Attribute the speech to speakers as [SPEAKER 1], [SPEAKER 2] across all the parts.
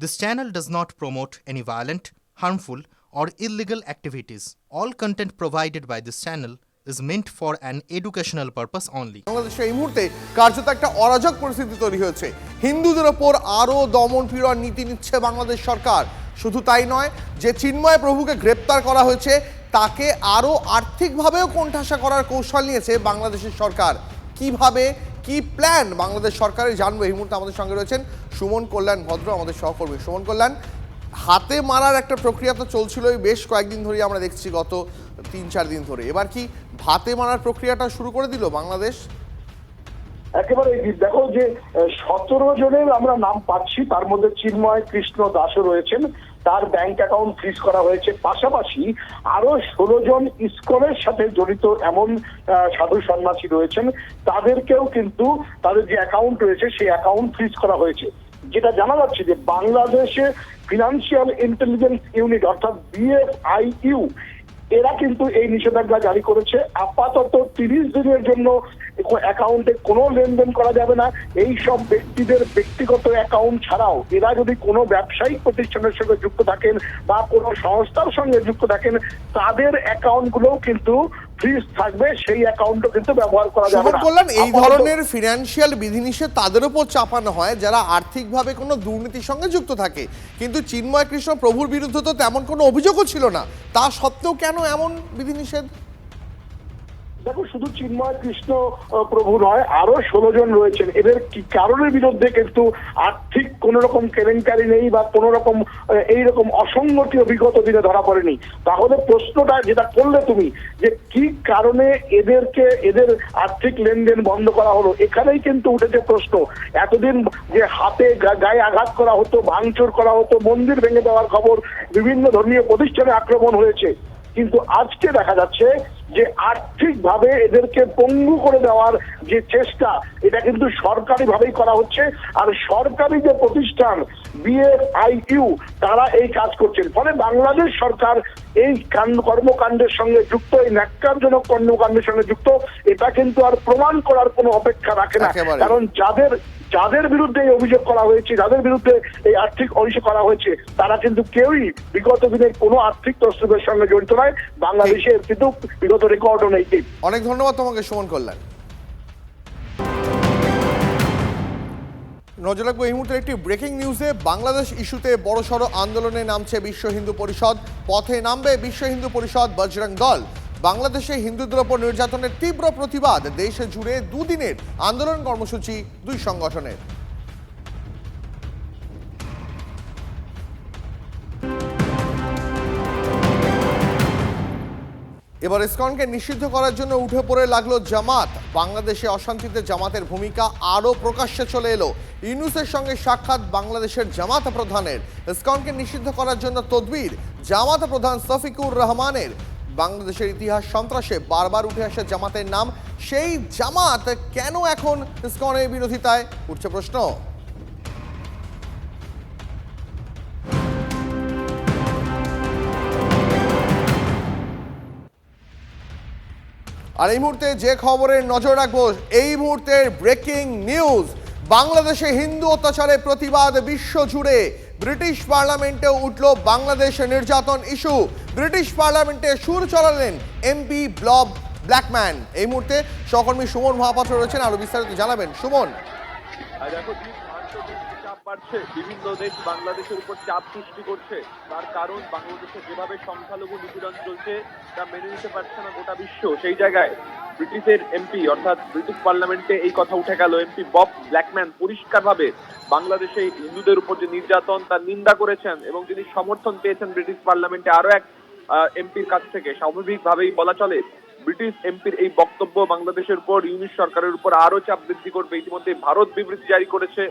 [SPEAKER 1] This channel does not promote any violent, harmful, or illegal activities. All content provided by this channel is meant for an educational purpose only.
[SPEAKER 2] বাংলাদেশে এই মুহূর্তে কার্যত একটা অরাজক পরিস্থিতি তৈরি হয়েছে হিন্দুদের ওপর আরও দমন পীড়ন নীতি নিচ্ছে বাংলাদেশ সরকার শুধু তাই নয় যে চিন্ময় প্রভুকে গ্রেপ্তার করা হয়েছে তাকে আরও আর্থিকভাবেও কোণঠাসা করার কৌশল নিয়েছে বাংলাদেশের সরকার কীভাবে কি প্ল্যান? বাংলাদেশ সরকারের জানব। এই মুহূর্তে আমাদের সঙ্গে রয়েছেন সুমন কল্যাণ ভদ্র, আমাদের সহকর্মী। সুমন কল্যাণ, হাতে মারার একটা প্রক্রিয়া তো চলছিলই বেশ কয়েকদিন ধরে আমরা দেখছি গত তিন চার দিন ধরে। এবার কি হাতে মারার প্রক্রিয়াটা শুরু করে দিল বাংলাদেশ?
[SPEAKER 3] একেবারে দেখো যে সতেরো জনের আমরা নাম পাচ্ছি, তার মধ্যে চিন্ময় কৃষ্ণ দাসও রয়েছেন। তার ব্যাংক অ্যাকাউন্ট ফ্রিজ করা হয়েছে। পাশাপাশি আরও ষোলো জন ইস্কনের সাথে জড়িত এমন সাধু সন্ন্যাসী রয়েছেন। তাদেরকেও কিন্তু, তাদের যে অ্যাকাউন্ট রয়েছে, সেই অ্যাকাউন্ট ফ্রিজ করা হয়েছে। যেটা জানা যাচ্ছে যে, বাংলাদেশে ফিনান্সিয়াল ইন্টেলিজেন্স ইউনিট অর্থাৎ বিএফআইইউ এরা কিন্তু এই নিষেধাজ্ঞা জারি করেছে। আপাতত তিরিশ দিনের জন্য অ্যাকাউন্টে কোনো লেনদেন করা যাবে না। এই সব ব্যক্তিদের ব্যক্তিগত অ্যাকাউন্ট ছাড়াও এরা যদি কোনো ব্যবসায়িক প্রতিষ্ঠানের সঙ্গে যুক্ত থাকেন বা কোনো সংস্থার সঙ্গে যুক্ত থাকেন, তাদের অ্যাকাউন্টগুলোও কিন্তু ফ্রিজ থাকবে সেই অ্যাকাউন্টও কিন্তু ব্যবহার করা যাবে না।
[SPEAKER 2] কল্যাণ এই ধরনের ফিনান্সিয়াল বিধিনিষেধ তাদের উপর চাপানো হয় যারা আর্থিকভাবে কোনো দুর্নীতির সঙ্গে যুক্ত থাকে। কিন্তু চিন্ময় কৃষ্ণ প্রভুর বিরুদ্ধে তো তেমন কোনো অভিযোগও ছিল না। তা সত্ত্বেও কেন এমন বিধিনিষেধ?
[SPEAKER 3] দেখো, শুধু চিন্ময় কৃষ্ণ প্রভু নয়, আরও ষোলো জন রয়েছেন। এদের কি কারণের বিরুদ্ধে কিন্তু আর্থিক কোন রকম কেলেঙ্কারি নেই বা কোন রকম এইরকম অসঙ্গতি অভিজ্ঞত দিনে ধরা পড়েনি? তাহলে প্রশ্নটা যেটা করলে তুমি, যে কি কারণে এদেরকে, এদের আর্থিক লেনদেন বন্ধ করা হলো? এখানেই কিন্তু উঠেছে প্রশ্ন। এতদিন যে হাতে গায়ে আঘাত করা হতো, ভাঙচুর করা হতো, মন্দির ভেঙে দেওয়ার খবর, বিভিন্ন ধর্মীয় প্রতিষ্ঠানে আক্রমণ হয়েছে। কিন্তু আজকে দেখা যাচ্ছে যে আর্থিকভাবে এদেরকে পঙ্গু করে দেওয়ার যে চেষ্টা এটা কিন্তু সরকারি ভাবেই করা হচ্ছে। আর সরকারি যে প্রতিষ্ঠান বিএফআইইউ তারা এই কাজ করছেন। ফলে বাংলাদেশ সরকার এই কর্মকাণ্ডের সঙ্গে যুক্ত এই ন্যাক্কারজনক কর্মকাণ্ডের সঙ্গে যুক্ত এটা কিন্তু আর প্রমাণ করার কোনো অপেক্ষা রাখে না। কারণ যাদের যাদের বিরুদ্ধে এই অভিযোগ করা হয়েছে, যাদের বিরুদ্ধে এই আর্থিক অভিযোগ করা হয়েছে, তারা কিন্তু কেউই বিগত দিনে কোনো আর্থিক তস্ত্রের সঙ্গে জড়িত নয়। বাংলাদেশের কিন্তু বিগত রেকর্ডও নেই।
[SPEAKER 2] অনেক ধন্যবাদ তোমাকে, সুমন কল্যাণ। নজর রাখব এই মুহূর্তে একটি ব্রেকিং নিউজে বাংলাদেশ ইস্যুতে বড়সড় আন্দোলনে নামছে বিশ্ব হিন্দু পরিষদ। পথে নামবে বিশ্ব হিন্দু পরিষদ বজরং দল। বাংলাদেশে হিন্দুদের ওপর নির্যাতনের তীব্র প্রতিবাদ। দেশে জুড়ে দুদিনের আন্দোলন কর্মসূচি, দুই সংগঠনের। এবার ইসকনকে নিষিদ্ধ করার জন্য উঠে পড়ে লাগল জামাত। বাংলাদেশে অশান্তিতে জামাতের ভূমিকা আরও প্রকাশ্যে চলে এলো। ইউনুসের সঙ্গে সাক্ষাৎ বাংলাদেশের জামাত প্রধানের। ইসকনকে নিষিদ্ধ করার জন্য তদবির জামাত প্রধান শফিকুর রহমানের। বাংলাদেশের ইতিহাস সন্ত্রাসে বারবার উঠে আসে জামাতের নাম। সেই জামাত কেন এখন ইসকনের বিরোধিতায়? উঠছে প্রশ্ন। আর এই মুহূর্তে যে খবরের নজর রাখব, এই মুহূর্তের ব্রেকিং নিউজ। বাংলাদেশে হিন্দু অত্যাচারের প্রতিবাদ বিশ্ব জুড়ে। ব্রিটিশ পার্লামেন্টে উঠল বাংলাদেশ নির্যাতন ইস্যু। ব্রিটিশ পার্লামেন্টে সুর চলালেন এমপি ব্লব ব্ল্যাকম্যান। এই মুহূর্তে সহকর্মী সুমন মহাপাত্র রয়েছেন। আরও বিস্তারিত জানাবেন। সুমন।
[SPEAKER 4] বাড়ছে, বিভিন্ন দেশ বাংলাদেশের উপর চাপ সৃষ্টি করছে। তার কারণ বাংলাদেশে যেভাবে সংখ্যালঘু নিপীড়ন চলছে, তা মেনে নিতে পারছে না গোটা বিশ্ব। সেই জায়গায় ব্রিটিশের এমপি অর্থাৎ ব্রিটিশ পার্লামেন্টে এই কথা উঠে গেল। এমপি বব ব্ল্যাকম্যান পরিষ্কারভাবে বাংলাদেশে হিন্দুদের উপর যে নির্যাতন, তার নিন্দা করেছেন এবং তিনি সমর্থন পেয়েছেন ব্রিটিশ পার্লামেন্টে আরও এক এমপির কাছ থেকে। স্বাভাবিকভাবেই বলা চলে, ব্রিটিশ এমপির এই বক্তব্য বাংলাদেশের উপর, ইউনিশ সরকারের উপর আরও চাপ বৃদ্ধি করবে। ইতিমধ্যে ভারত বিবৃতি জারি করেছে।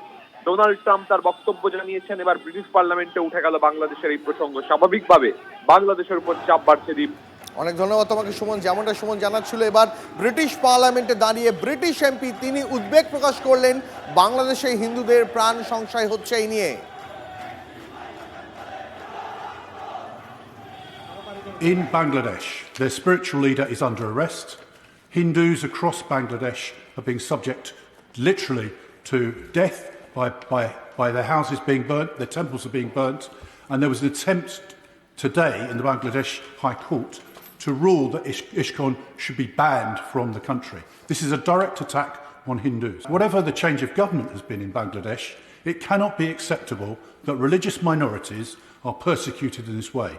[SPEAKER 4] ডোনাল্ড ট্রাম্প তার বক্তব্য জানিয়েছেন। এবার ব্রিটিশ পার্লামেন্টে উঠে গেল বাংলাদেশের এই প্রসঙ্গ। স্বাভাবিকভাবে বাংলাদেশের উপর চাপ বাড়ছে দ্বীপ
[SPEAKER 2] অনেক ধন্যবাদ তোমাকে সুমন যেমনটা সুমন জানাচ্ছিল এবার ব্রিটিশ পার্লামেন্টে দাঁড়িয়ে ব্রিটিশ এমপি তিনি উদ্বেগ প্রকাশ করলেন বাংলাদেশে হিন্দুদের প্রাণ সংশয় হচ্ছে এই নিয়ে
[SPEAKER 5] In Bangladesh, their spiritual leader is under arrest. Hindus across Bangladesh are being subject literally to death by, by by their houses being burnt, their temples are being burnt, and there was an attempt today in the Bangladesh High Court to rule that Ish ISKCON should be banned from the country. This is a direct attack on Hindus. Whatever the change of government has been in Bangladesh, it cannot be acceptable that religious minorities are persecuted in this way.